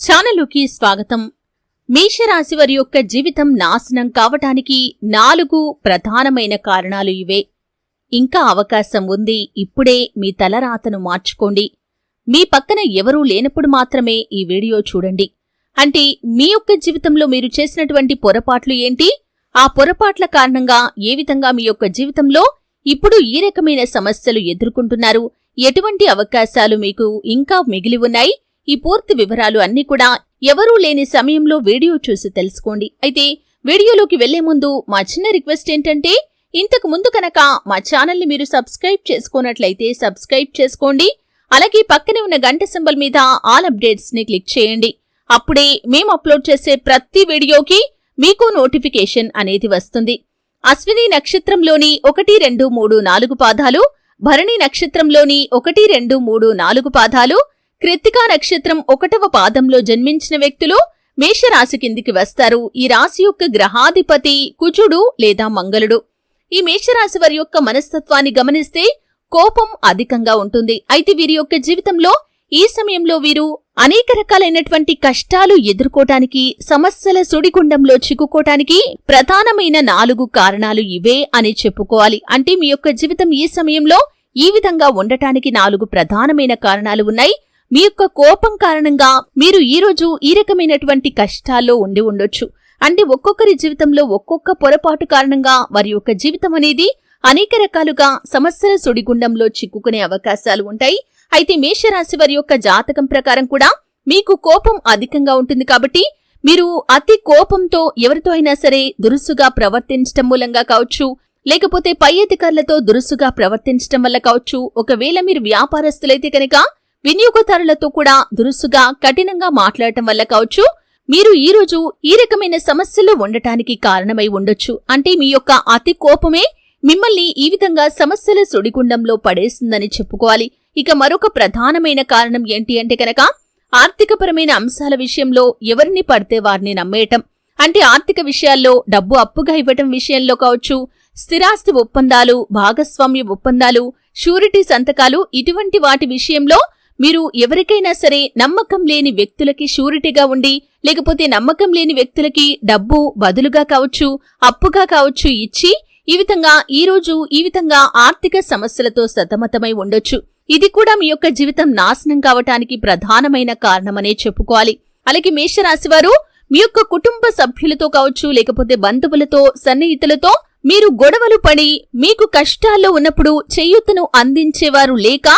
ఛానలుకి స్వాగతం. మేషరాశివారి యొక్క జీవితం నాశనం కావటానికి నాలుగు ప్రధానమైన కారణాలు ఇవే. ఇంకా అవకాశం ఉంది ఇప్పుడే మీ తలరాతను మార్చుకోండి. మీ పక్కన ఎవరూ లేనప్పుడు మాత్రమే ఈ వీడియో చూడండి. అంటే మీ యొక్క జీవితంలో మీరు చేసినటువంటి పొరపాట్లు ఏంటి? ఆ పొరపాట్ల కారణంగా ఏ విధంగా మీ యొక్క జీవితంలో ఇప్పుడు ఈ రకమైన సమస్యలు ఎదుర్కొంటున్నారు? ఎటువంటి అవకాశాలు మీకు ఇంకా మిగిలి ఉన్నాయి? ఈ పూర్తి వివరాలు అన్నీ కూడా ఎవరూ లేని సమయంలో వీడియో చూసి తెలుసుకోండి. అయితే వీడియోలోకి వెళ్ళే ముందు మా చిన్న రిక్వెస్ట్ ఏంటంటే ఇంతకు ముందు కనుక మా ఛానల్ని మీరు సబ్స్క్రైబ్ చేసుకున్నట్లయితే సబ్స్క్రైబ్ చేసుకోండి. అలాగే పక్కనే ఉన్న గంట సింబల్ మీద ఆల్ అప్డేట్స్ని క్లిక్ చేయండి. అప్పుడే మేము అప్లోడ్ చేసే ప్రతి వీడియోకి మీకు నోటిఫికేషన్ అనేది వస్తుంది. అశ్విని నక్షత్రంలోని ఒకటి రెండు మూడు నాలుగు పాదాలు భరణి నక్షత్రంలోని ఒకటి రెండు మూడు నాలుగు పాదాలు కృత్తికా నక్షత్రం ఒకటవ పాదంలో జన్మించిన వ్యక్తులు మేషరాశి కిందికి వస్తారు. ఈ రాశి యొక్క గ్రహాధిపతి కుజుడు లేదా మంగళుడు. ఈ మేషరాశి వారి యొక్క మనస్తత్వాన్ని గమనిస్తే కోపం అధికంగా ఉంటుంది. అయితే వీరి యొక్క జీవితంలో ఈ సమయంలో వీరు అనేక రకాలైనటువంటి కష్టాలు ఎదుర్కోటానికి సమస్యల సుడిగుండంలో చిక్కుకోటానికి ప్రధానమైన నాలుగు కారణాలు ఇవే అని చెప్పుకోవాలి. అంటే మీ యొక్క జీవితం ఈ సమయంలో ఈ విధంగా ఉండటానికి నాలుగు ప్రధానమైన కారణాలు ఉన్నాయి. మీ యొక్క కోపం కారణంగా మీరు ఈ రోజు ఈ రకమైనటువంటి కష్టాల్లో ఉండి ఉండొచ్చు. అంటే ఒక్కొక్కరి జీవితంలో ఒక్కొక్క పొరపాటు కారణంగా వారి యొక్క జీవితం అనేది అనేక రకాలుగా సమస్యల సుడిగుండంలో చిక్కుకునే అవకాశాలు ఉంటాయి. అయితే మేషరాశి వారి యొక్క జాతకం ప్రకారం కూడా మీకు కోపం అధికంగా ఉంటుంది కాబట్టి మీరు అతి కోపంతో ఎవరితో అయినా సరే దురుసుగా ప్రవర్తించటం మూలంగా కావచ్చు. లేకపోతే పై అధికారులతో దురుసుగా ప్రవర్తించటం వల్ల కావచ్చు. ఒకవేళ మీరు వ్యాపారస్తులైతే కనుక వినియోగదారులతో కూడా దురుసుగా కఠినంగా మాట్లాడటం వల్ల కావచ్చు. మీరు ఈ రోజు ఈ రకమైన సమస్యలు ఉండటానికి కారణమై ఉండొచ్చు. అంటే మీ యొక్క అతి కోపమే మిమ్మల్ని ఈ విధంగా సమస్యల సుడిగుండంలో పడేస్తుందని చెప్పుకోవాలి. ఇక మరొక ప్రధానమైన కారణం ఏంటి అంటే కనుక ఆర్థికపరమైన అంశాల విషయంలో ఎవరిని పడితే వారిని నమ్మేయటం. అంటే ఆర్థిక విషయాల్లో డబ్బు అప్పుగా ఇవ్వటం విషయంలో కావచ్చు స్థిరాస్తి ఒప్పందాలు భాగస్వామ్య ఒప్పందాలు షూరిటీ సంతకాలు ఇటువంటి వాటి విషయంలో మీరు ఎవరికైనా సరే నమ్మకం లేని వ్యక్తులకి షూరిటీగా ఉండి లేకపోతే నమ్మకం లేని వ్యక్తులకి డబ్బు బదులుగా కావచ్చు అప్పుగా కావచ్చు ఇచ్చి ఈ విధంగా ఈ రోజు ఈ విధంగా ఆర్థిక సమస్యలతో సతమతమై ఉండొచ్చు. ఇది కూడా మీ యొక్క జీవితం నాశనం కావటానికి ప్రధానమైన కారణమనే చెప్పుకోవాలి. అలాగే మేషరాశివారు మీ యొక్క కుటుంబ సభ్యులతో కావచ్చు లేకపోతే బంధువులతో సన్నిహితులతో మీరు గొడవలు పడి మీకు కష్టాల్లో ఉన్నప్పుడు చేయూతను అందించేవారు లేక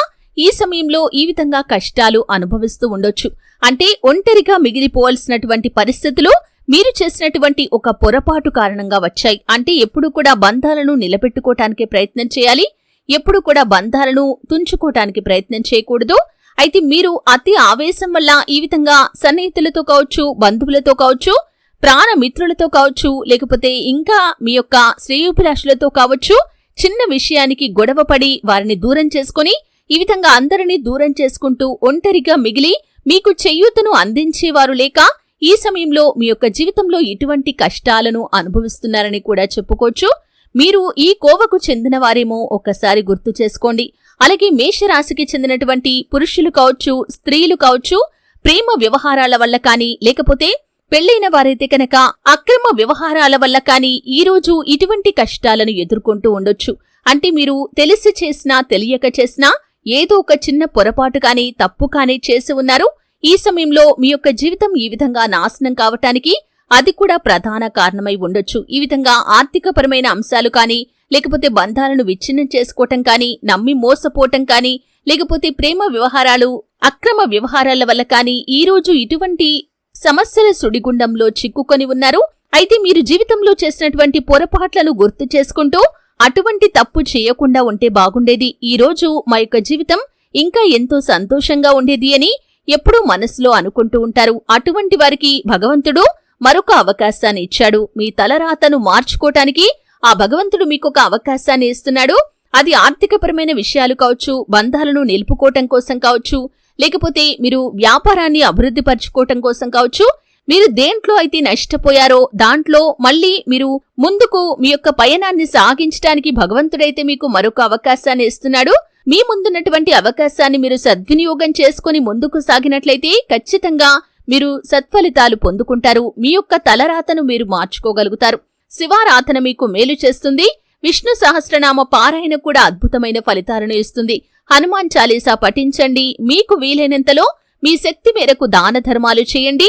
ఈ సమయంలో ఈ విధంగా కష్టాలు అనుభవిస్తూ ఉండొచ్చు. అంటే ఒంటరిగా మిగిలిపోవాల్సినటువంటి పరిస్థితులు మీరు చేసినటువంటి ఒక పొరపాటు కారణంగా వచ్చాయి. అంటే ఎప్పుడు కూడా బంధాలను నిలబెట్టుకోవటానికి ప్రయత్నం చేయాలి. ఎప్పుడు కూడా బంధాలను తుంచుకోవటానికి ప్రయత్నం చేయకూడదు. అయితే మీరు అతి ఆవేశం వల్ల ఈ విధంగా సన్నిహితులతో కావచ్చు బంధువులతో కావచ్చు ప్రాణమిత్రులతో కావచ్చు లేకపోతే ఇంకా మీ యొక్క శ్రేయోభిలాషులతో కావచ్చు చిన్న విషయానికి గొడవపడి వారిని దూరం చేసుకుని ఈ విధంగా అందరినీ దూరం చేసుకుంటూ ఒంటరిగా మిగిలి మీకు చెయ్యూతను అందించేవారు లేక ఈ సమయంలో మీ యొక్క జీవితంలో ఇటువంటి కష్టాలను అనుభవిస్తున్నారని కూడా చెప్పుకోవచ్చు. మీరు ఈ కోవకు చెందిన వారేమో ఒక్కసారి గుర్తు చేసుకోండి. అలాగే మేషరాశికి చెందినటువంటి పురుషులు కావచ్చు స్త్రీలు కావచ్చు ప్రేమ వ్యవహారాల వల్ల కానీ లేకపోతే పెళ్ళైన వారైతే కనుక అక్రమ వ్యవహారాల వల్ల కానీ ఈ రోజు ఇటువంటి కష్టాలను ఎదుర్కొంటూ ఉండొచ్చు. అంటే మీరు తెలిసి చేసినా తెలియక చేసినా ఏదో ఒక చిన్న పొరపాటు కానీ తప్పు కానీ చేసి ఉన్నారు. ఈ సమయంలో మీ యొక్క జీవితం ఈ విధంగా నాశనం కావటానికి అది కూడా ప్రధాన కారణమై ఉండొచ్చు. ఈ విధంగా ఆర్థికపరమైన అంశాలు కానీ లేకపోతే బంధాలను విచ్ఛిన్నం చేసుకోవటం కానీ నమ్మి మోసపోవటం కానీ లేకపోతే ప్రేమ వ్యవహారాలు అక్రమ వ్యవహారాల వల్ల కానీ ఈ రోజు ఇటువంటి సమస్యల సుడిగుండంలో చిక్కుకొని ఉన్నారు. అయితే మీరు జీవితంలో చేసినటువంటి పొరపాట్లను గుర్తు చేసుకుంటూ అటువంటి తప్పు చేయకుండా ఉంటే బాగుండేది. ఈ రోజు మా యొక్క జీవితం ఇంకా ఎంతో సంతోషంగా ఉండేది అని ఎప్పుడూ మనసులో అనుకుంటూ ఉంటారు. అటువంటి వారికి భగవంతుడు మరొక అవకాశాన్ని ఇచ్చాడు. మీ తలరాతను మార్చుకోటానికి ఆ భగవంతుడు మీకు ఒక అవకాశాన్ని ఇస్తున్నాడు. అది ఆర్థికపరమైన విషయాలు కావచ్చు బంధాలను నిలుపుకోవటం కోసం కావచ్చు లేకపోతే మీరు వ్యాపారాన్ని అభివృద్ధి పరచుకోవటం కోసం కావచ్చు మీరు దేంట్లో అయితే నష్టపోయారో దాంట్లో మళ్ళీ మీరు ముందుకు మీ యొక్క పయనాన్ని సాగించడానికి భగవంతుడైతే మీకు మరొక అవకాశాన్ని ఇస్తున్నాడు. మీ ముందున్నటువంటి అవకాశాన్ని మీరు సద్వినియోగం చేసుకుని ముందుకు సాగినట్లయితే ఖచ్చితంగా మీరు సత్ఫలితాలు పొందుకుంటారు. మీ యొక్క తలరాతను మీరు మార్చుకోగలుగుతారు. శివారాధన మీకు మేలు చేస్తుంది. విష్ణు సహస్రనామ పారాయణ కూడా అద్భుతమైన ఫలితాలను ఇస్తుంది. హనుమాన్ చాలీసా పఠించండి. మీకు వీలైనంతలో మీ శక్తి మేరకు దాన ధర్మాలు చేయండి.